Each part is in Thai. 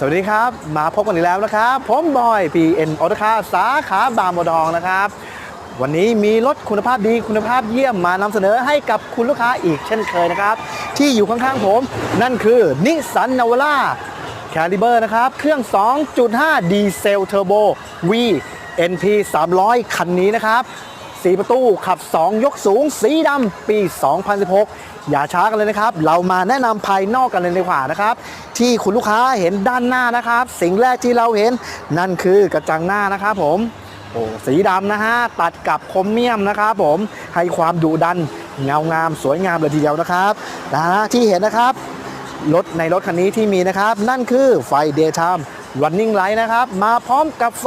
สวัสดีครับ มาพบกันอีกแล้วนะครับ ผมบอย PN ออโตคาสาขาบางบัวทองนะครับ วันนี้มีรถคุณภาพดีคุณภาพเยี่ยมมานำเสนอให้กับคุณลูกค้าอีกเช่นเคยนะครับ ที่อยู่ข้างๆผม นั่นคือนิสสันนาวาร่าแคลิเบอร์นะครับ เครื่อง 2.5 ดีเซลเทอร์โบ V NP 300 คันนี้นะครับ สีประตูขับ 2 ยกสูง สีดำปี 2016 อย่าช้ากันเลยนะครับ เรามาแนะนำภายนอกกันเลยดีกว่านะครับ ที่คุณลูกค้าเห็นด้านหน้านะครับ สิ่งแรกที่เราเห็นนั่นคือกระจังหน้านะครับผมโอ้สีดำนะฮะ ตัดกับคมเมียมนะครับผมให้ความดุดันเงางามสวยงามเลยทีเดียวนะครับนะที่เห็นนะครับรถในรถคันนี้ที่มีนะครับ นั่นคือไฟ Daytime Running Light นะครับ มาพร้อมกับไฟ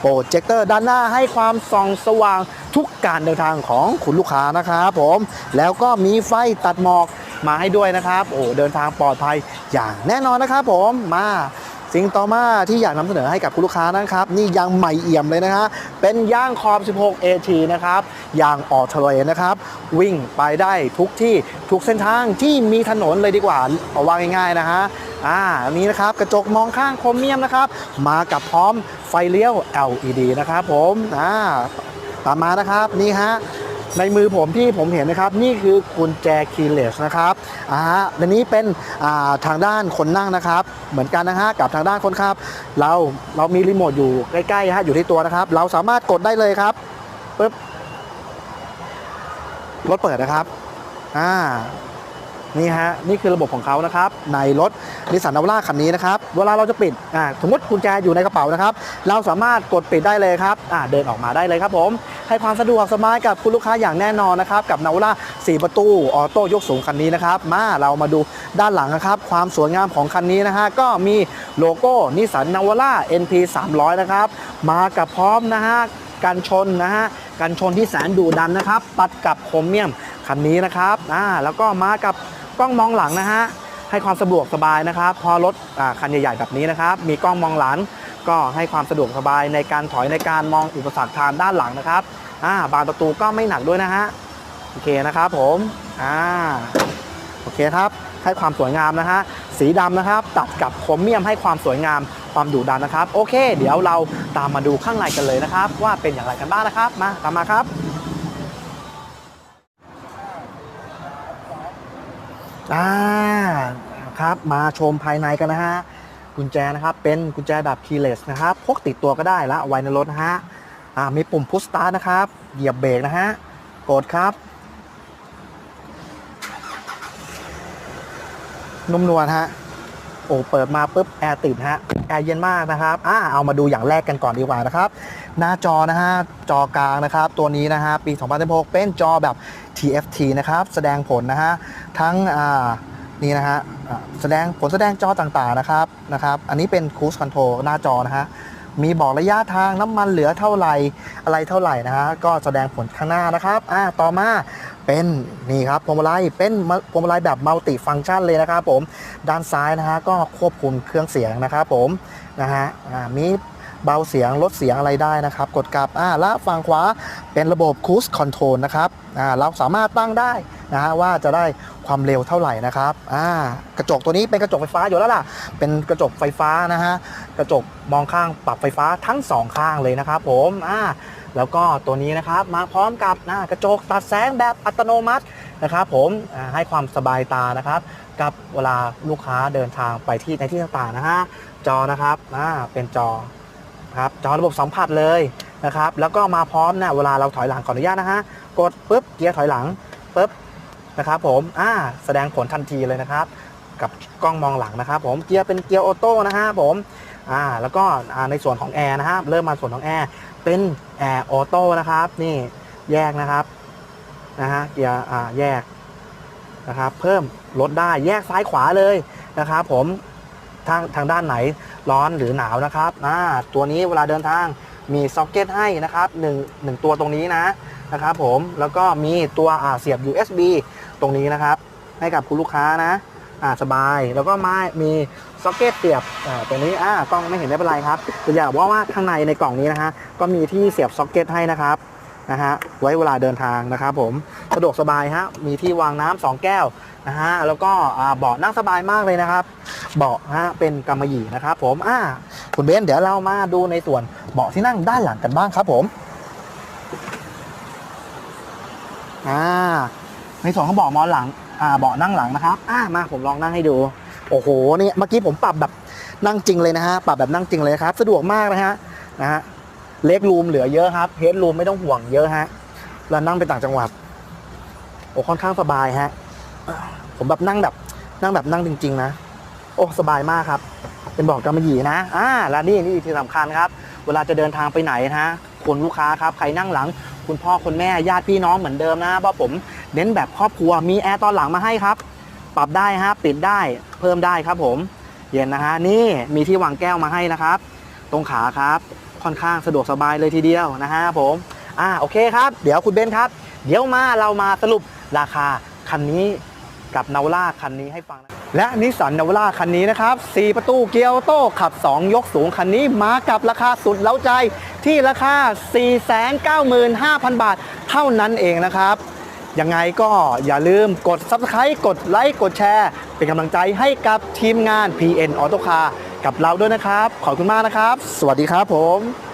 โปรเจคเตอร์ด้านหน้าให้ความส่องสว่างทุกการเดินทางของคุณลูกค้านะครับผม แล้วก็มีไฟตัดหมอกมาให้ด้วยนะครับ โอ้เดินทางปลอดภัยอย่างแน่นอนนะครับผมมา สิ่งต่อมาที่อยากนำเสนอให้กับคุณลูกค้านะครับ นี่ยางใหม่เอี่ยมเลยนะฮะเป็นยางขอบ 16 AT นะครับยางออโตเรนะครับ วิ่งไปได้ทุกที่ทุกเส้นทางที่มีถนนเลยดีกว่าเอาว่าง่ายๆนะฮะอ่านนี้นะครับกระจกมองข้างโครเมียมนะครับ มากับพร้อมไฟเลี้ยว LED นะครับผมอ่าตามมานะครับนี่ฮะ ในมือผมที่ผมเห็นนะครับ นี่คือกุญแจคีย์เลสนะครับอ่าฮะอันนี้เป็นอ่าทางด้านคนนั่งนะครับ เหมือนกันนะฮะกับทางด้านคนขับ เราเรามีรีโมทอยู่ใกล้ๆฮะอยู่ที่ตัวนะครับ เราสามารถกดได้เลยครับปึ๊บรถเปิดนะครับอ่า นี่ฮะนี่คือระบบของเขานะครับในรถนิสสันนาวาร่าคันนี้นะครับเวลาเราจะปิดอ่าสมมติกุญแจอยู่ในกระเป๋านะครับ เราสามารถกดปิดได้เลยครับอ่าเดินออกมาได้เลยครับผม ให้ความสะดวกสบายกับคุณลูกค้าอย่างแน่นอนนะครับกับนาวาร่า4ประตูออโต้ยกสูงคันนี้นะครับมาเรามาดูด้านหลังนะครับความสวยงามของคันนี้นะฮะก็มีโลโก้นิสสันนาวาร่า NP 300 นะครับมากับพร้อมนะฮะกันชนนะฮะกันชนที่แสนดุดันนะครับตัดกับโครเมียมคันนี้นะครับอ่าแล้วก็มากับ กล้องมองหลังนะฮะให้ความสะดวกสบายนะครับ พอรถอคันใหญ่ๆแบบนี้นะครับมีกล้องมองหลัง ก็ให้ความสะดวกสบายในการถอยในการมองอุปสรรคทางด้านหลังนะครับอ่าบานประตูก็ไม่หนักด้วยนะฮะโอเคนะครับผมอ่าโอเคครับให้ความสวยงามนะฮะสีดำนะครับ ตัดกับโครเมียมให้ความสวยงามความดุดันนะครับ โอเค เดี๋ยวเราตามมาดูข้างในกันเลยนะครับ ว่าเป็นอย่างไรกันบ้างนะครับ มาตามมาครับ อ่าครับมาชมภายในกันนะฮะกุญแจนะครับเป็นกุญแจแบบคีย์เลสนะครับพกติดตัวก็ได้ละเอาไว้ในรถนะฮะอ่ามีปุ่มพุชสตาร์ทนะครับเหยียบเบรกนะฮะกดครับนุ่มนวลฮะโอ้เปิดมาปุ๊บแอร์ติดฮะแอร์เย็นมากนะครับอ่าเอามาดูอย่างแรกกันก่อนดีกว่านะครับ หน้าจอนะฮะจอกลางนะครับ ตัวนี้นะฮะปี 2016 เป็นจอแบบ TFT นะครับ แสดงผลนะฮะทั้งนี่นะฮะแสดงผลแสดงจอต่างๆนะครับนะครับ อันนี้เป็น Cruise Control หน้าจอนะฮะมีบอกระยะทางน้ำมันเหลือเท่าไหร่อะไรเท่าไหร่นะฮะก็แสดงผลข้างหน้านะครับอ่าต่อมาเป็นนี่ครับพวงมาลัยเป็นพวงมาลัยแบบมัลติฟัง c t ชันเลยนะครับผมด้านซ้ายนะฮะก็ควบคุมเครื่องเสียงนะครับผมนะฮะมี เบาเสียงลดเสียงอะไรได้นะครับ กดกลับอ่าและฝั่งขวาเป็นระบบ Cruise Control นะครับอ่าเราสามารถตั้งได้นะฮะว่าจะได้ความเร็วเท่าไหร่นะครับอ่ากระจกตัวนี้เป็นกระจกไฟฟ้าอยู่แล้วล่ะ เป็นกระจกไฟฟ้านะฮะกระจกมองข้างปรับไฟฟ้าทั้งสองข้างเลยนะครับผมอ่าแล้วก็ตัวนี้นะครับมาพร้อมกับนะกระจกตัดแสงแบบอัตโนมัตินะครับ ผมให้ความสบายตานะครับ กับเวลาลูกค้าเดินทางไปที่ในที่ต่างๆนะฮะจอนะครับเป็นจอ ครับจอระบบสัมผัสเลยนะครับแล้วก็มาพร้อมนะเวลาเราถอยหลังขออนุญาตนะฮะกดปุ๊บเกียร์ถอยหลังปุ๊บนะครับผมอ่าแสดงผลทันทีเลยนะครับ กับกล้องมองหลังนะครับ ผมเกียร์เป็นเกียร์ออโต้นะฮะผมอ่าแล้วก็ในส่วนของแอร์นะฮะเริ่มมาส่วนของแอร์เป็นแอร์ออโต้นะครับ นี่แยกนะครับนะฮะเกียร์อ่าแยกนะครับ เพิ่มลดได้แยกซ้ายขวาเลยนะครับ ผม ทางทางด้านไหนร้อนหรือหนาวนะครับอ่าตัวนี้เวลาเดินทางมีซ็อกเก็ตให้นะครับหนึ่งหนึ่งตัวตรงนี้นะนะครับผมแล้วก็มีตัวอ่าเสียบ USB ตรงนี้นะครับ ให้กับคุณลูกค้านะอ่าสบายแล้วก็มามีซ็อกเก็ตเสียบอ่าตัวนี้อ่ากล้องไม่เห็นไม่เป็นไรครับแต่อยากบอกว่าข้างในในกล่องนี้นะฮะก็มีที่เสียบซ็อกเก็ตให้นะครับ นะฮะไว้เวลาเดินทางนะครับผมสะดวกสบายฮะมีที่วางน้ำสองแก้วนะฮะแล้วก็เบาะนั่งสบายมากเลยนะครับ เบาะฮะเป็นกำมะหยี่นะครับผมอ่าคุณเบนเดี๋ยวเรามาดูในส่วนเบาะที่นั่งด้านหลังกันบ้างครับผมอ่าในส่วนของเบาะมอนหลังอ่าเบาะนั่งหลังนะครับอ่ามาผมลองนั่งให้ดูโอ้โหนี่เมื่อกี้ผมปรับแบบนั่งจริงเลยนะฮะปรับแบบนั่งจริงเลยครับ สะดวกมากนะฮะนะฮะ เล็กรูมเหลือเยอะครับเฮดรูมไม่ต้องห่วงเยอะฮะแล้วนั่งไปต่างจังหวัดโอ้ค่อนข้างสบายฮะผมแบบนั่งแบบนั่งแบบนั่งจริง ๆ นะ โอ้สบายมากครับ เป็นบอกกำมะหยี่นะอ่าและนี่นี่ที่สำคัญครับ เวลาจะเดินทางไปไหนนะฮะคนลูกค้าครับใครนั่งหลัง คุณพ่อคุณแม่ญาติพี่น้องเหมือนเดิมนะเพราะผมเน้นแบบครอบครัวมีแอร์ตอนหลังมาให้ครับ ปรับได้ฮะปิดได้เพิ่มได้ครับผม เย็นนะฮะนี่มีที่วางแก้วมาให้นะครับ ตรงขาครับ ค่อนข้างสะดวกสบายเลยทีเดียวนะฮะผมอ่าโอเคครับ เดี๋ยวคุณเบนซ์ครับ เดี๋ยวมาเรามาสรุปราคาคันนี้กับนาวล่าคันนี้ให้ฟังนะและนิสสันนาวล่าคันนี้นะครับ 4 ประตูเกียร์โต้ขับ 2 ยกสูงคันนี้มากับราคาสุดเล้าใจที่ราคา 495,000 บาทเท่านั้นเองนะครับ ยังไงก็อย่าลืมกด Subscribe กดไลค์กดแชร์ เป็นกำลังใจให้กับทีมงาน PN Auto Car กับเราด้วยนะครับ ขอบคุณมากนะครับ สวัสดีครับผม